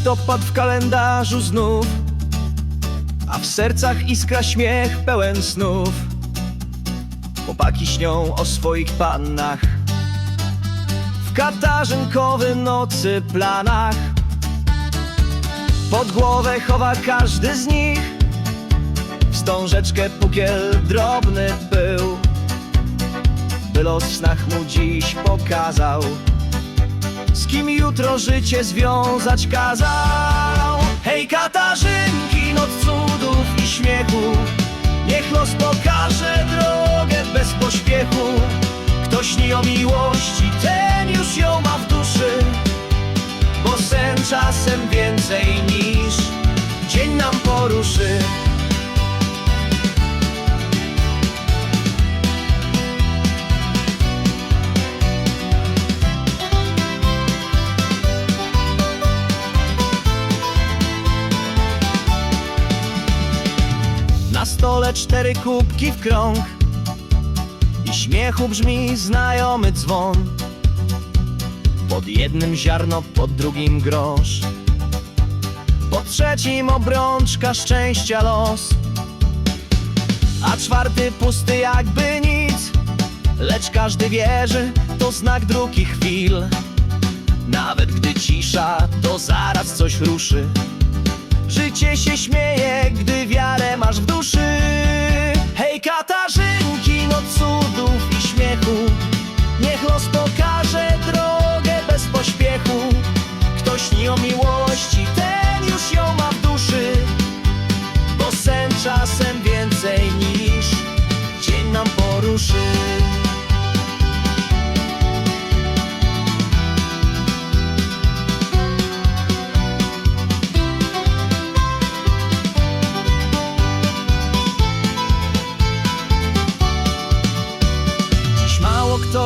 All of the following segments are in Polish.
Listopad w kalendarzu znów A w sercach iskra śmiech pełen snów. Chłopaki śnią o swoich pannach W katarzynkowych nocy planach. Pod głowę chowa każdy z nich Wstążeczkę pukiel drobny był By los w snach mu dziś pokazał Z kim jutro życie związać kazał? Hej Katarzynki, noc cudów i śmiechu. Niech los pokaże drogę bez pośpiechu. Kto śni o miłości, stole cztery kubki w krąg. I śmiechu brzmi znajomy dzwon. Pod jednym ziarno, pod drugim grosz. Pod trzecim obrączka szczęścia los. A czwarty pusty jakby nic. Lecz każdy wierzy, to znak dróg i chwil. Nawet gdy cisza, to zaraz coś ruszy Życie się śmieje, gdy wiarę masz w duszy. Hej Katarzynki, no cudów i śmiechu. Niech los pokaże drogę bez pośpiechu. Kto śni o miłości, ten już ją ma w duszy. Bo sen czasem więcej niż dzień nam poruszy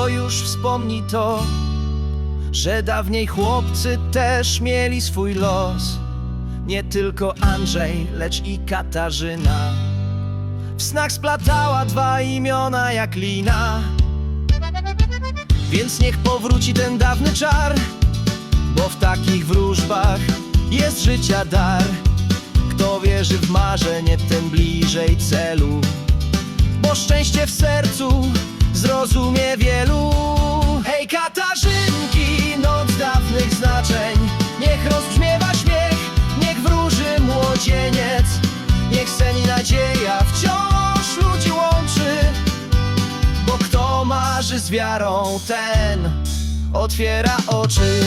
już wspomni to, że dawniej chłopcy też mieli swój los. Nie tylko Andrzej, lecz i Katarzyna. W snach splatała dwa imiona jak lina. Więc niech powróci ten dawny czar, bo w takich wróżbach jest życia dar. Kto wierzy w marzenie, ten bliżej celu bo szczęście w sercu zrozumie wielu. Hej Katarzynki, noc dawnych znaczeń, niech rozbrzmiewa śmiech, niech wróży młodzieniec, niech sen i nadzieja wciąż ludzi łączy, bo kto marzy z wiarą, ten otwiera oczy.